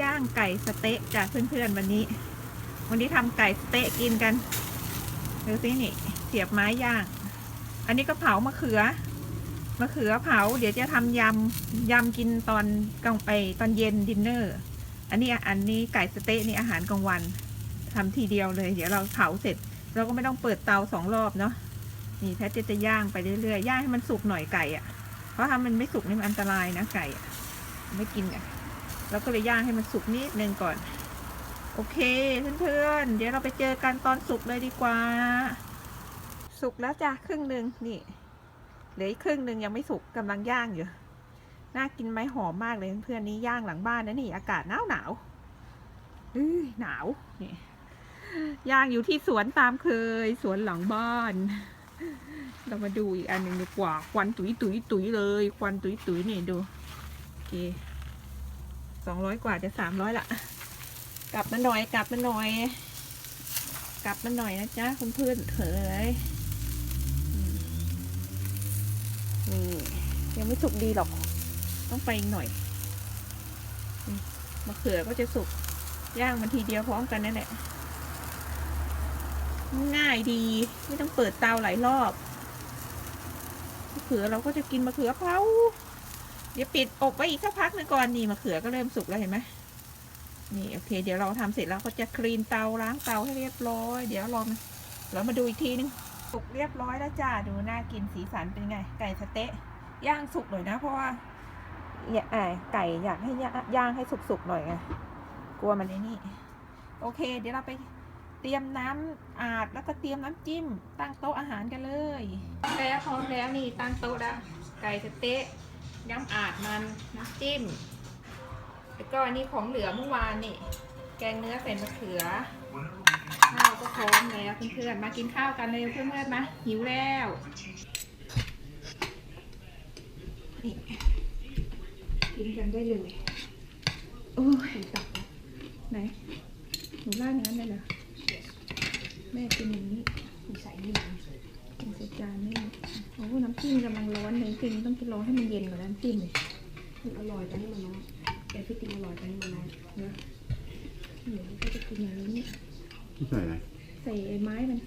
ย่างไก่สเต๊ะจ้ะเพื่อนๆวันนี้ วันนี้ทำไก่สเต๊ะกินกันดูสินี่เสียบไม้ย่าง อันนี้ก็เผามะเขือมะเขือเผา เดี๋ยวจะทำยำยำกินตอนกลางไปตอนเย็นดินเนอร์ อันนี้อันนี้ไก่สเต๊ะนี่อาหารกลางวันทำทีเดียวเลย เดี๋ยวเราเผาเสร็จ เราก็ไม่ต้องเปิดเตาสองรอบเนาะนี่แพทย์จะจะย่างไปเรื่อยๆย่างให้มันสุกหน่อยไก่อะ่ะ เพราะถ้ามันไม่สุกนี่มันอันตรายนะไก่อะไม่กินอะ เราก็เลยย่างให้มันสุกนิดนึงก่อน โอเคเพื่อนๆ เดี๋ยวเราไปเจอกันตอนสุกเลยดีกว่า สุกแล้วจ้ะครึ่งหนึ่งนี่เหลืออีกครึ่งหนึ่งยังไม่สุกกำลังย่างอยู่น่ากินไหมหอมมากเลยเพื่อนๆนี้ย่างหลังบ้านนะนี่อากาศหนาวหนาวๆอื้อหนาวนี่ย่างอยู่ที่สวนตามเคย สวนหลังบ้าน เรามาดูอีกอันหนึ่งดีกว่าควันตุยตุยตุยเลย ควันตุยตุยนี่ดูโอเค สองร้อยกว่าจะสามร้อยละ กลับมาหน่อยกลับมาหน่อย กลับมาหน่อยนะจ๊ะคุณเพื่อนเถยอืมนี่ยังไม่สุกดีหรอก ต้องไปอีกหน่อยมมะเขือก็จะสุกย่างมันทีเดียวพร้อมกันนั่นแหละง่ายดี ไม่ต้องเปิดเตาหลายรอบมะเขือเราก็จะกินมะเขือเผา เดี๋ยวปิดอบไว้อีกสักพักหนึงก่อนนี่มะเขือก็เริ่มสุกแล้วเห็นไหมนี่โอเค เดี๋ยวเราทำเสร็จแล้วก็จะคลีนเตาล้างเตาให้เรียบร้อย เดี๋ยวลองเรามาดูอีกทีนึงสุกเรียบร้อยแล้วจ้าดูน่ากินสีสันเป็นไง ไก่สเต๊ะย่างสุกหน่อยนะ เพราะว่าอย่าอ่าไก่อยากให้ย่างให้สุกๆหน่อยไงกลัวมันไอ้นี่ โอเค เดี๋ยวเราไปเตรียมน้ำอาดแล้วก็เตรียมน้ำจิ้ม ตั้งโต๊ะอาหารกันเลย แล้วพร้อมแล้วนี่ตั้งโต๊ะแล้วไก่สเต๊ะ น้ำอาดมันน้ำจิ้ม แล้วก็อันนี้ของเหลือเมื่อวานนี่ แกงเนื้อใส่มะเขือ ข้าวก็พร้อมแล้วเพื่อนๆ มากินข้าวกันเลยเพื่อนๆมาหิวแล้ว นี่ กินกันได้เลย โอ้ยตักไหนหนูล่างอย่างนั้นเลยเหรอ แม่กินอย่างนี้ใส่นี่กินใส่ จานนี่โอ้น้ำจิ้มกำลังร้อนเลยจริงต้องกินรอให้มันเย็นกว่าน้ำจิ้มเลยมันอร่อยแต่ให้มันน้อยแต่ที่จริงอร่อยแต่ให้มันน้อยนะเดี๋ยวก็จะกินอย่างนี้ที่ใส่อะไรใส่ไม้มัน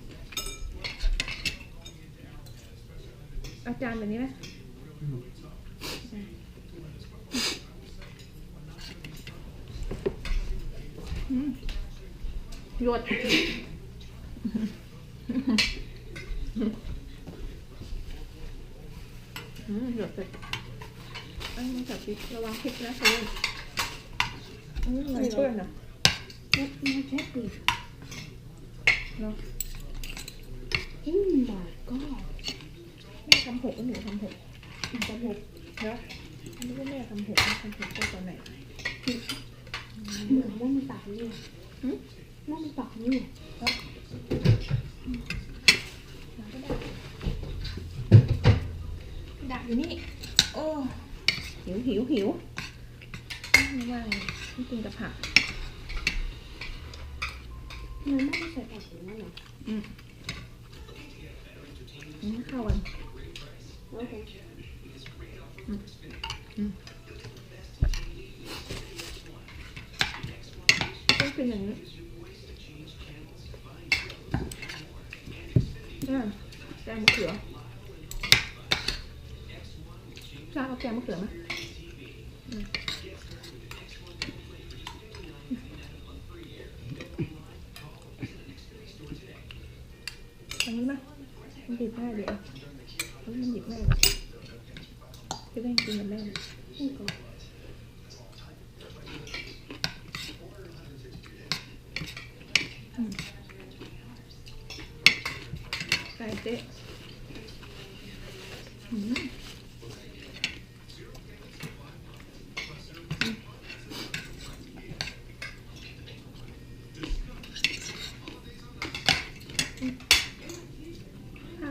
อาจารย์แบบนี้ไหมอืมหยดอืมหยดเลยเอันนี้จับพ ระวังพริกนะเพื่อนอืมอะไรเพื่อนอะนี่นี่ปีเนาะอืมบาทก็แม่ทำหกก็หนูทำหกอีกกเนาะอันนี้ก็แม่ทำหกทำหกก็ตอนไหนเหมือนว่ามันตักนี่ว่ามันตักนี่ดักอยู่นี่ หิวหิวหิวไม่ว่าเลยไม่กินกับผักมันไม่ได้ใส่ผักหรือว่าหรออืมอืมเข้ากันโอเค ต้องเป็นอย่างนี้ได้แกงมะเขือชาเอาแกงมะเขือไหมอืม อันนี้มามันหยิบได้เดี๋ยวเฮ้ยมันหยิบได้เลยจะได้กินกันได้เลยนี่ก่อนไก่เจ๊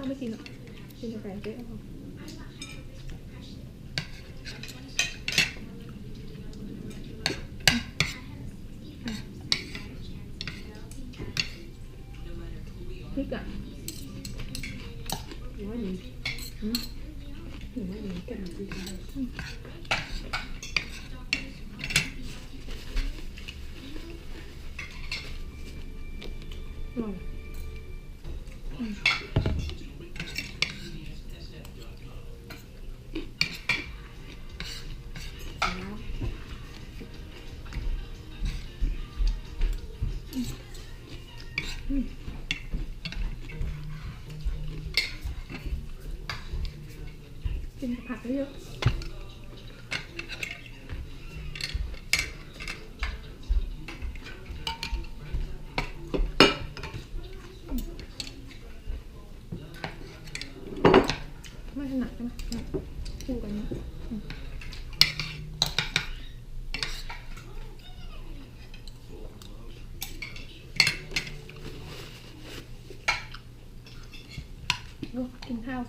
하면서 이렇게 할게요. 그러니까 뭐하니? 응? 뭐하니? 이렇게 만들지 응. 응.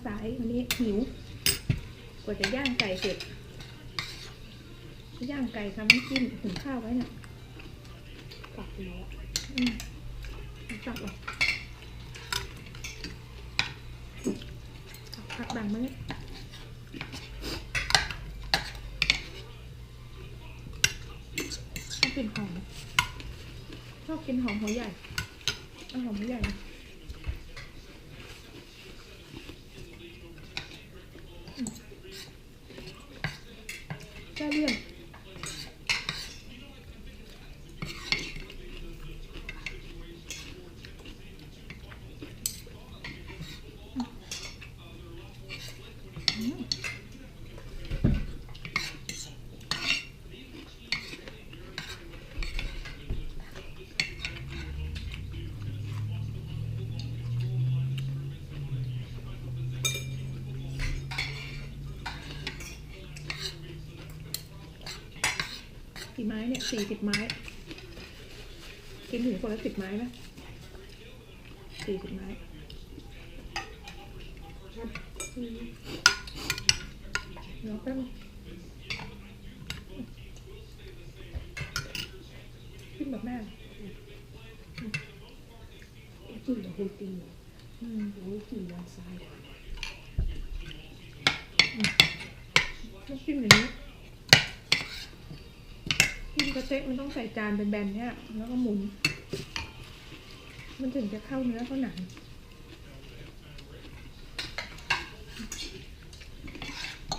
สายวันนี้หิวกว่าจะย่างไก่เสร็จ ย่างไก่ทำน้ำจิ้มหุงข้าวไว้เนี่ยกลับแล้วอืมจับหรอผักดังมเนี่ยชอบกินหอมชอบกินหอมหัวใหญ่เอาหอมหัวใหญ่นะ แกี่ไม้เนี่ยสี่สิบไม้ กินถึงคนละสิบไม้ไหมสี่สิบไม้เดี๋ยวแป๊บนึงกินแบบแม่จริงเหรอคุณตีนอืมโอ้ยกินด้านซ้ายต้องกินอย่างนี้ กินกระเต๊มันต้องใส่จานเป็นแบนๆเนี่ยแล้วก็หมุน มันถึงจะเข้าเนื้อเข้าหนัง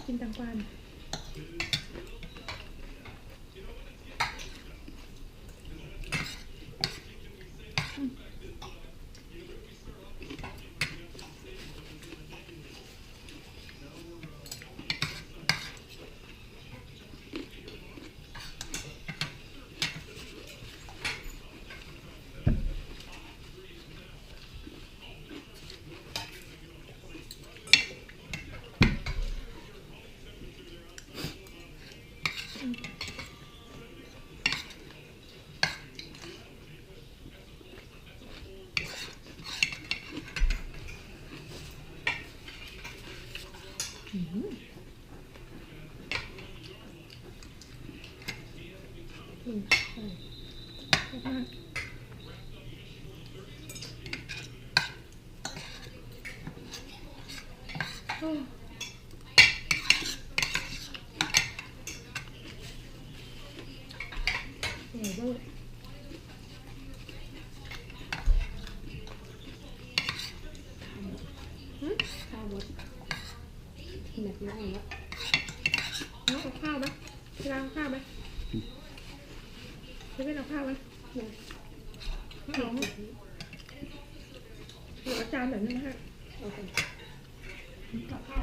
กินตังกวาน อืมอืม ใช่ชอบมากโอ้อร่อยเวอร์ข้าววัดแบบนั่งแล้วน้องเอาข้าวไหมพี่ร้านเอาข้าวไหมพี่เป็นเอาข้าวไหมนะไม่เอาเดี๋ยวอาจารย์แบบนี้มาให้โอเคถ้า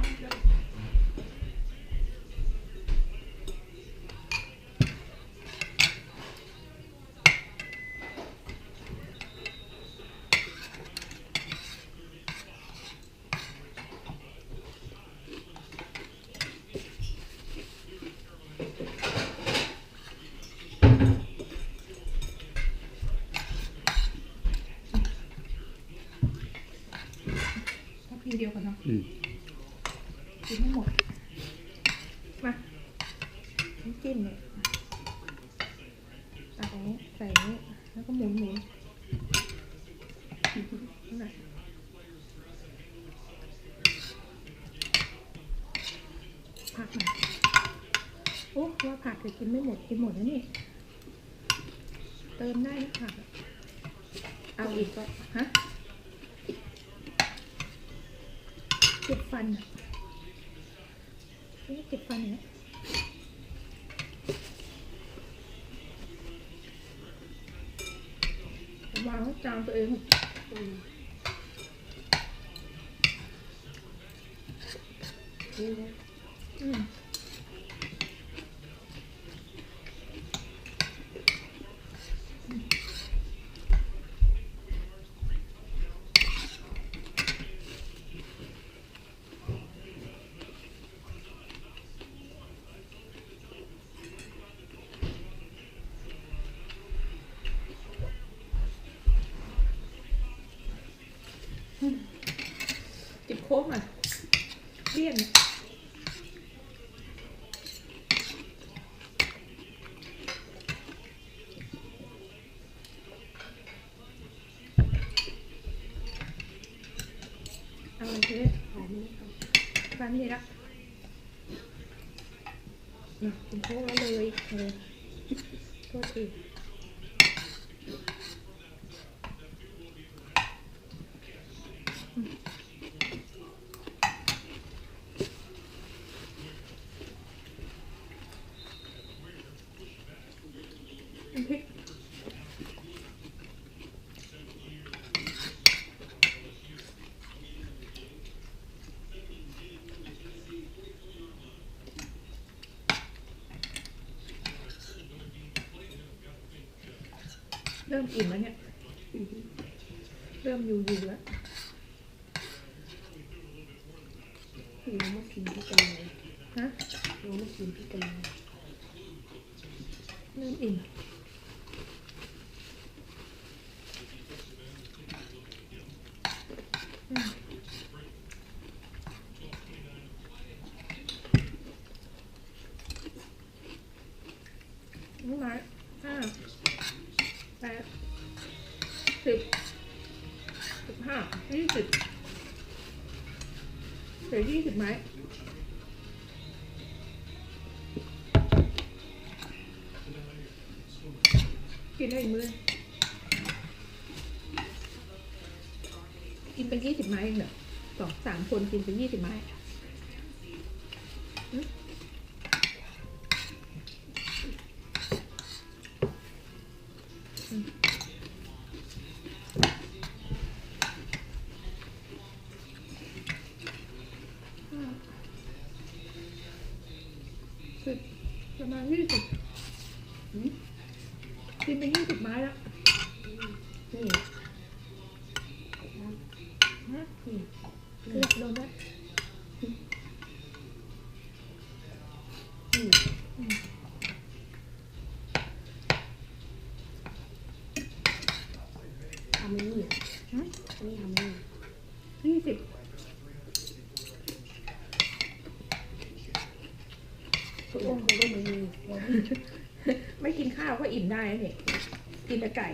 พีเดียวกันเนาะอืมกินไม่หมด มาน้ำจิ้มเนี่ยตักอย่างนี้ใส่อย่างนี้ แล้วก็หมุนหมุนนั่นแหละผักหน่อยโอ้ว่าผักจะกินไม่หมด กินหมดแล้วนี่ เติมได้นะผักอะเอาอีกก็ฮะ เจ็บฟันอะนี่เจ็บฟันเนี่ยวางจานตัวเองอืม นี่ละนะคุณโค้กแล้วเลยเออโทษที เริ่มอิ่มแล้วเนี่ย เริ่มอยู่อยู่แล้วน้องมากินพี่กันเลยฮะน้องมากินพี่กันเลยเริ่มอิ่มอืมน้องไม้ห้าแปด สิบสิบห้ายี่สิบเหลือยี่สิบไม้กินได้อีกมื้อกินไปยี่สิบไม้เองเหรอสองสามคนกินไปยี่สิบไม้หึอืมห้าสิบประมาณยี่สิบ อืม กินไปยี่สิบไม้แล้ว นี่นะ ฮะ นี่ คือโดนได้ นี่ อืม ทำไม่นี่ ฮะ อันนี้ทำไม่นี่ ยี่สิบ ทุกคนคงต้องมีเราไม่ ไม่กินข้าวก็อิ่มได้นะเนี่ย กินแต่ไก่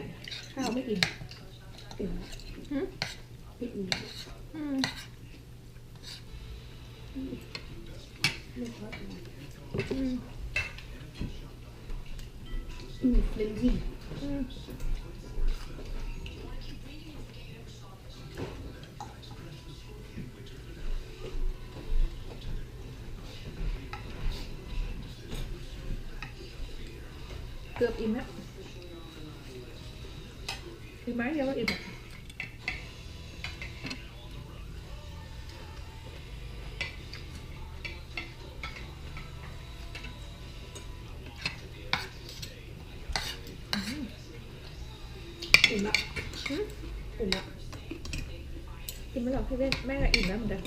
ข้าวไม่กินกินหึพี่อีกอืมไม่ชอบอะไรอืมอืมเลนซี่ อิ่มละอิ่มละกินไม่หรอกพี่เล่นแม่ก็อิ่มแล้วเหมือนกัน